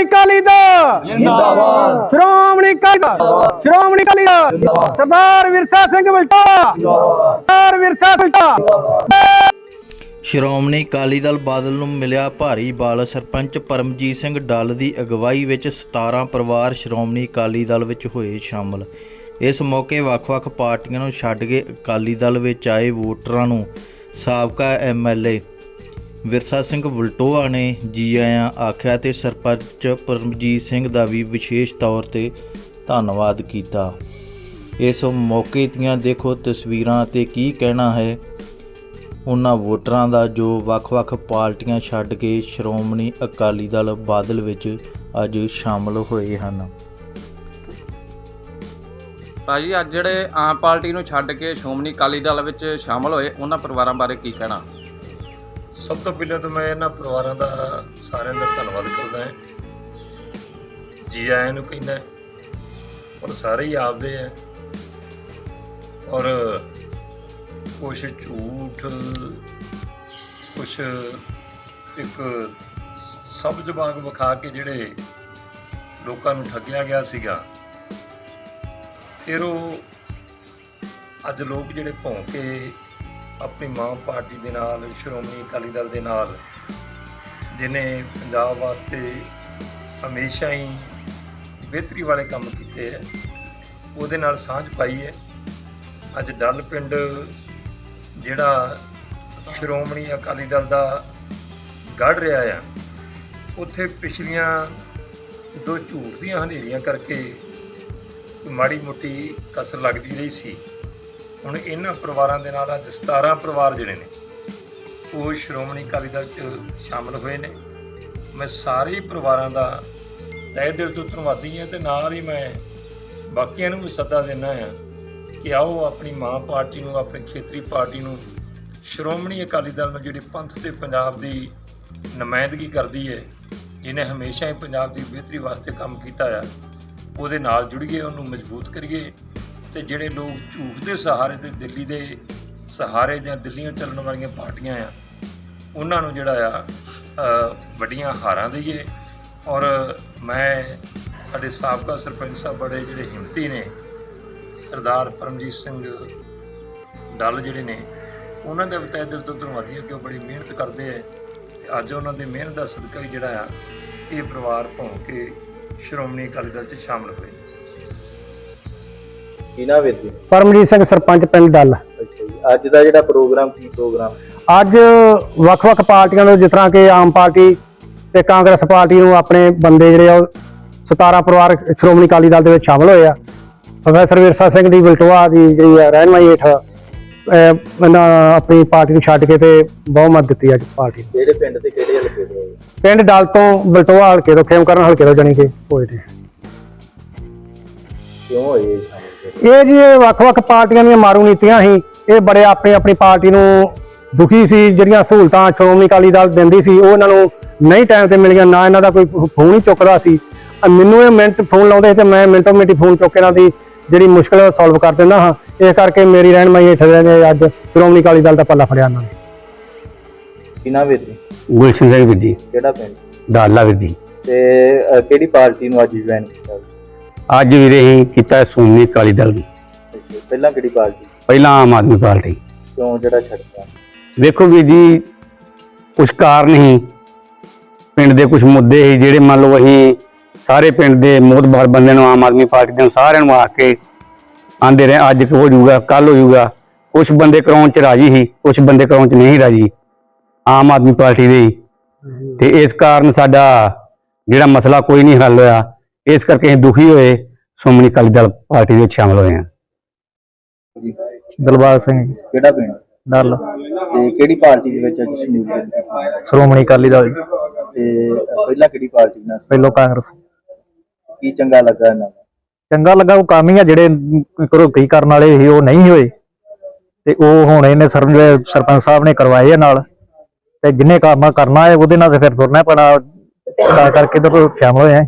ਸ਼੍ਰੋਮਣੀ ਅਕਾਲੀ ਦਲ। ਜਿੰਦਾਬਾਦ। ਸ਼੍ਰੋਮਣੀ ਅਕਾਲੀ ਦਲ। ਸ਼੍ਰੋਮਣੀ ਅਕਾਲੀ ਦਲ। ਸਰਦਾਰ ਵਿਰਸਾ ਸਿੰਘ ਬਲਟਾ ਸਰਦਾਰ ਵਿਰਸਾ ਬਲਟਾ ਸ਼੍ਰੋਮਣੀ ਅਕਾਲੀ ਦਲ ਬਾਦਲ ਨੂੰ ਮਿਲਿਆ ਭਾਰੀ ਬਲ। ਸਰਪੰਚ ਪਰਮਜੀਤ ਸਿੰਘ ਡੱਲ ਦੀ ਅਗਵਾਈ ਵਿੱਚ 17 ਪਰਿਵਾਰ ਸ਼੍ਰੋਮਣੀ ਅਕਾਲੀ ਦਲ ਵਿੱਚ ਹੋਏ ਸ਼ਾਮਲ। ਇਸ ਮੌਕੇ ਵੱਖ-ਵੱਖ ਪਾਰਟੀਆਂ ਨੂੰ ਛੱਡ ਕੇ ਅਕਾਲੀ ਦਲ ਵਿੱਚ ਆਏ ਵੋਟਰਾਂ ਨੂੰ ਸਾਬਕਾ ਐਮਐਲਏ ਵਿਰਸਾ ਸਿੰਘ ਵਲਟੋਆ ਨੇ ਜੀ ਆਇਆਂ ਆਖਿਆ ਤੇ ਸਰਪੰਚ ਪਰਮਜੀਤ ਸਿੰਘ ਦਾ ਵੀ ਵਿਸ਼ੇਸ਼ ਤੌਰ ਤੇ ਧੰਨਵਾਦ ਕੀਤਾ। ਇਸ ਮੌਕੇ ਦੀਆਂ ਦੇਖੋ ਤਸਵੀਰਾਂ ਤੇ ਕੀ ਕਹਿਣਾ ਹੈ। ਉਹਨਾਂ ਵੋਟਰਾਂ ਦਾ ਜੋ ਵੱਖ-ਵੱਖ ਪਾਰਟੀਆਂ ਛੱਡ ਕੇ ਸ਼੍ਰੋਮਣੀ ਅਕਾਲੀ ਦਲ ਬਾਦਲ ਵਿੱਚ ਅੱਜ ਸ਼ਾਮਲ ਹੋਏ ਹਨ। ਭਾਜੀ, ਅੱਜ ਜਿਹੜੇ ਆਮ ਪਾਰਟੀ ਨੂੰ ਛੱਡ ਕੇ ਸ਼੍ਰੋਮਣੀ ਅਕਾਲੀ ਦਲ ਵਿੱਚ ਸ਼ਾਮਲ ਹੋਏ, ਉਹਨਾਂ ਪਰਿਵਾਰਾਂ ਬਾਰੇ ਕੀ ਕਹਿਣਾ? ਸਭ ਤੋਂ ਪਹਿਲਾਂ ਤਾਂ ਮੈਂ ਇਹਨਾਂ ਪਰਿਵਾਰਾਂ ਦਾ ਸਾਰਿਆਂ ਦਾ ਧੰਨਵਾਦ ਕਰਦਾ ਹਾਂ। ਜੀ ਆਇਆਂ ਨੂੰ ਕਹਿੰਦਾ ਔਰ ਸਾਰੇ ਹੀ ਆਪਦੇ ਹੈ ਔਰ ਕੁਛ ਝੂਠ, ਕੁਛ ਇੱਕ ਸਬਜ਼ ਵਾਂਗ ਵਿਖਾ ਕੇ ਜਿਹੜੇ ਲੋਕਾਂ ਨੂੰ ਠੱਗਿਆ ਗਿਆ ਸੀਗਾ। ਫਿਰ ਉਹ ਅੱਜ ਲੋਕ ਜਿਹੜੇ ਭੌਂਕੇ ਆਪਣੀ ਮਾਂ ਪਾਰਟੀ ਦੇ ਨਾਲ, ਸ਼੍ਰੋਮਣੀ ਅਕਾਲੀ ਦਲ ਦੇ ਨਾਲ ਜਿਨੇ ਪੰਜਾਬ ਵਾਸਤੇ ਹਮੇਸ਼ਾ ਹੀ ਬਿਹਤਰੀ ਵਾਲੇ ਕੰਮ ਕੀਤੇ ਹੈ, ਉਹਦੇ ਨਾਲ ਸਾਂਝ ਪਾਈ ਹੈ। ਅੱਜ ਡੱਲ ਪਿੰਡ ਜਿਹੜਾ ਸ਼੍ਰੋਮਣੀ ਅਕਾਲੀ ਦਲ ਦਾ ਗੜ ਰਿਹਾ ਆ, ਉੱਥੇ ਪਿਛਲੀਆਂ ਦੋ ਝੂਠ ਦੀਆਂ ਹਨੇਰੀਆਂ ਕਰਕੇ ਮਾੜੀ ਮੋਟੀ ਕਸਰ ਲੱਗਦੀ ਰਹੀ ਸੀ। ਹੁਣ ਇਹਨਾਂ ਪਰਿਵਾਰਾਂ ਦੇ ਨਾਲ ਅੱਜ 17 ਪਰਿਵਾਰ ਜਿਹੜੇ ਨੇ, ਉਹ ਸ਼੍ਰੋਮਣੀ ਅਕਾਲੀ ਦਲ 'ਚ ਸ਼ਾਮਲ ਹੋਏ ਨੇ। ਮੈਂ ਸਾਰੇ ਪਰਿਵਾਰਾਂ ਦਾ ਤਹਿ ਦਿਲ ਤੋਂ ਧੰਨਵਾਦੀ ਹਾਂ ਤੇ ਨਾਲ ਹੀ ਮੈਂ ਬਾਕੀਆਂ ਨੂੰ ਵੀ ਸੱਦਾ ਦਿੰਦਾ ਹਾਂ ਕਿ ਆਓ ਆਪਣੀ ਮਾਂ ਪਾਰਟੀ ਨੂੰ, ਆਪਣੀ ਖੇਤਰੀ ਪਾਰਟੀ ਨੂੰ ਸ਼੍ਰੋਮਣੀ ਅਕਾਲੀ ਦਲ ਨੂੰ ਜਿਹੜੀ ਪੰਥ ਤੇ ਪੰਜਾਬ ਦੀ ਨੁਮਾਇੰਦਗੀ ਕਰਦੀ ਹੈ, ਜਿਹਨੇ ਹਮੇਸ਼ਾ ਹੀ ਪੰਜਾਬ ਦੀ ਬਿਹਤਰੀ ਵਾਸਤੇ ਕੰਮ ਕੀਤਾ ਆ, ਉਹਦੇ ਨਾਲ ਜੁੜੀਏ, ਉਹਨੂੰ ਮਜ਼ਬੂਤ ਕਰੀਏ। ਤੇ ਜਿਹੜੇ ਲੋਕ ਝੂਠ ਦੇ ਸਹਾਰੇ ਤੇ ਦਿੱਲੀ ਦੇ ਸਹਾਰੇ ਜਾਂ ਦਿੱਲੀੋਂ ਚੱਲਣ ਵਾਲੀਆਂ ਪਾਰਟੀਆਂ ਆ, ਉਹਨਾਂ ਨੂੰ ਜਿਹੜਾ ਆ ਵੱਡੀਆਂ ਹਾਰਾਂ ਦਈਏ। ਔਰ ਮੈਂ ਸਾਡੇ ਸਾਬਕਾ ਸਰਪੰਚ ਸਾਹਿਬ ਬੜੇ ਜਿਹੜੇ ਹਿੰਮਤੀ ਨੇ, ਸਰਦਾਰ ਪਰਮਜੀਤ ਸਿੰਘ ਡੱਲ ਜਿਹੜੇ ਨੇ, ਉਹਨਾਂ ਦੇ ਵੀ ਦਿਲ ਤੋਂ ਧੰਨਵਾਦੀ ਹਾਂ ਕਿ ਉਹ ਬੜੀ ਮਿਹਨਤ ਕਰਦੇ ਹੈ ਤੇ ਅੱਜ ਉਹਨਾਂ ਦੀ ਮਿਹਨਤ ਦਾ ਸਦਕਾ ਹੀ ਜਿਹੜਾ ਆ, ਇਹ ਪਰਿਵਾਰ ਭੌਂ ਕੇ ਸ਼੍ਰੋਮਣੀ ਅਕਾਲੀ ਦਲ 'ਚ ਸ਼ਾਮਲ ਹੋਏ। ਕਿਨਾ ਵੀਰ ਜੀ? ਪਰਮਜੀਤ ਸਿੰਘ ਸਰਪੰਚ ਪਿੰਡ ਡੱਲ। ਅੱਛਾ ਜੀ। ਅੱਜ ਦਾ ਜਿਹੜਾ ਪ੍ਰੋਗਰਾਮ ਕੀ ਪ੍ਰੋਗਰਾਮ? ਅੱਜ ਵੱਖ-ਵੱਖ ਪਾਰਟੀਆਂ ਨੂੰ ਜਿਸ ਤਰ੍ਹਾਂ ਕਿ ਆਮ ਪਾਰਟੀ ਤੇ ਕਾਂਗਰਸ ਪਾਰਟੀ ਨੂੰ ਆਪਣੇ ਬੰਦੇ ਜਿਹੜੇ ਆ ਉਹ 17 ਪਰਿਵਾਰ ਸ਼੍ਰੋਮਣੀ ਅਕਾਲੀ ਦਲ ਦੇ ਵਿੱਚ ਸ਼ਾਮਲ ਹੋਏ ਆ। ਪ੍ਰੋਫੈਸਰ ਵਿਰਸਾ ਸਿੰਘ ਦੀ ਬਲਟੋਆ ਦੀ ਜਿਹੜੀ ਆ ਰਹਿਨਮਾਈ ਹੇਠ ਇਹਨਾਂ ਆਪਣੀ ਪਾਰਟੀ ਨੂੰ ਛੱਡ ਕੇ ਤੇ ਬਹੁਮਤ ਦਿੱਤੀ ਅੱਜ ਪਾਰਟੀ ਨੂੰ। ਕਿਹੜੇ ਪਿੰਡ ਤੇ ਕਿਹੜੇ ਹਲਕੇ ਤੋਂ? ਪਿੰਡ ਡਲ ਤੋਂ ਬਲਟੋਆ ਹਲਕੇ ਤੋਂ ਖੇਮਕਰਨ ਹਲਕੇ ਤੋਂ ਜਾਣੀ ਕਿ ਹੋਏ ਤੇ ਕਿਉਂ ਇਹ ਸ਼ਾਮਲ? ਇਹ ਜੀ ਇਹ ਵੱਖ-ਵੱਖ ਪਾਰਟੀਆਂ ਦੀਆਂ ਮਾਰੂ ਨੀਤੀਆਂ ਸੀ। ਇਹ ਬੜੇ ਆਪਣੀ ਆਪਣੀ ਪਾਰਟੀ ਨੂੰ ਦੁਖੀ ਸੀ ਜਿਹੜੀਆਂ ਸਹੂਲਤਾਂ ਸ਼੍ਰੋਮਣੀ ਅਕਾਲੀ ਦਲ ਦਿੰਦੀ ਸੀ ਉਹ ਇਹਨਾਂ ਨੂੰ ਨਹੀਂ ਟਾਈਮ ਤੇ ਮਿਲੀਆਂ ਨਾ ਇਹਨਾਂ ਦਾ ਕੋਈ ਫੋਨ ਹੀ ਚੁੱਕਦਾ ਸੀ। ਅਹ ਮੈਨੂੰ ਇਹ ਮਿੰਟ ਫੋਨ ਲਾਉਂਦੇ ਤੇ ਮੈਂ ਮਿੰਟੋ ਮਿੰਟੀ ਫੋਨ ਚੁੱਕ ਕੇ ਇਹਨਾਂ ਦੀ ਜਿਹੜੀ ਮੁਸ਼ਕਲ ਸੋਲਵ ਕਰ ਦਿੰਦਾ ਹਾਂ। ਇਸ ਕਰਕੇ ਮੇਰੀ ਰਹਿਨਮਾਈ ਹੇਠ ਦੇ ਨੇ ਅੱਜ ਸ਼੍ਰੋਮਣੀ ਅਕਾਲੀ ਦਲ ਦਾ ਪੱਲਾ ਫੜਿਆ ਇਹਨਾਂ ਨੇ। ਕਿਨਾ ਵੀਰ ਜੀ? ਗੁਲਸ਼ਨ ਸਿੰਘ ਵੀਰ ਜੀ। ਕਿਹੜਾ ਪਿੰਡ? ਡਾਲਾ ਵੀਰ ਜੀ। ਤੇ ਕਿਹੜੀ ਪਾਰਟੀ ਨੂੰ ਅੱਜ ਜੁਆਇਨ ਕੀਤਾ? ਅੱਜ ਵੀਰੇ ਅਸੀਂ ਕੀਤਾ ਸੋਨੀ ਅਕਾਲੀ ਦਲ ਦੀ। ਅੱਛਾ, ਪਹਿਲਾਂ ਕਿਹੜੀ ਪਾਰਟੀ? ਪਹਿਲਾਂ ਆਮ ਆਦਮੀ ਪਾਰਟੀ। ਕਿਉਂ ਜਿਹੜਾ ਛੱਡਦਾ ਵੇਖੋ ਵੀਰ ਜੀ ਕੁਝ ਕਾਰਨ ਹੀ ਪਿੰਡ ਦੇ ਕੁਝ ਮੁੱਦੇ ਸੀ ਜਿਹੜੇ ਮੰਨ ਲਓ ਅਸੀਂ ਸਾਰੇ ਪਿੰਡ ਦੇ ਮੋਹਤਬਾਰ ਬੰਦੇ ਨੂੰ ਆਮ ਆਦਮੀ ਪਾਰਟੀ ਦੇ ਨੂੰ ਸਾਰਿਆਂ ਨੂੰ ਆ ਕੇ ਆਂਦੇ ਰਹੇ ਅੱਜ ਹੋ ਜਾਊਗਾ ਕੱਲ ਹੋ ਜਾਊਗਾ। ਕੁਝ ਬੰਦੇ ਕਰਾਉਣ ਚ ਰਾਜੀ ਸੀ ਕੁਝ ਬੰਦੇ ਕਰਾਉਣ ਚ ਨਹੀਂ ਰਾਜੀ। ਆਮ ਆਦਮੀ ਪਾਰਟੀ ਦੇ ਹੀ। ਤੇ ਇਸ ਕਾਰਨ ਸਾਡਾ ਜਿਹੜਾ ਮਸਲਾ ਕੋਈ ਨਹੀਂ ਹੱਲ ਹੋਇਆ। ਇਸ ਕਰਕੇ ਅਸੀਂ ਦੁਖੀ ਹੋਏ ਸ਼੍ਰੋਮਣੀ ਅਕਾਲੀ ਦਲ ਪਾਰਟੀ ਦੇ ਵਿੱਚ ਸ਼ਾਮਲ ਹੋਏ ਹਾਂ। ਦਿਲਬਾਗ ਸਿੰਘ ਕਿਹੜਾ ਪਿੰਡ? ਡੱਲ ਤੇ ਕਿਹੜੀ ਪਾਰਟੀ ਦੇ ਵਿੱਚ ਅੱਜ ਸ਼ਮੂਲੀਅਤ ਕੀਤੀ ਸ਼੍ਰੋਮਣੀ ਅਕਾਲੀ ਦਲ ਤੇ ਪਹਿਲਾਂ ਕਿਹੜੀ ਪਾਰਟੀ ਨਾਲ ਸੀ? ਪਹਿਲੋਂ ਕਾਂਗਰਸ। ਕੀ ਚੰਗਾ ਲੱਗਾ ਇਹਨਾਂ ਨੂੰ? ਚੰਗਾ ਲੱਗਾ ਉਹ ਕੰਮ ਹੀ ਆ ਜਿਹੜੇ ਕਰੋ ਕਈ ਕਰਨ ਵਾਲੇ ਸੀ ਉਹ ਨਹੀਂ ਹੋਏ। ਤੇ ਉਹ ਹੁਣ ਇਹਨੇ ਸਰ- ਸਰਪੰਚ ਸਾਹਿਬ ਨੇ ਕਰਵਾਏ ਆ ਨਾਲ। ਤੇ ਜਿੰਨੇ ਕੰਮ ਕਰਨਾ ਹੈ ਉਹਦੇ ਨਾਲ ਤੇ ਫਿਰ ਤੁਰਨਾ ਪੈਣਾ। ਤਾਂ ਕਰਕੇ ਤਾਂ ਸ਼ਾਮਲ ਹੋਏ ਆ।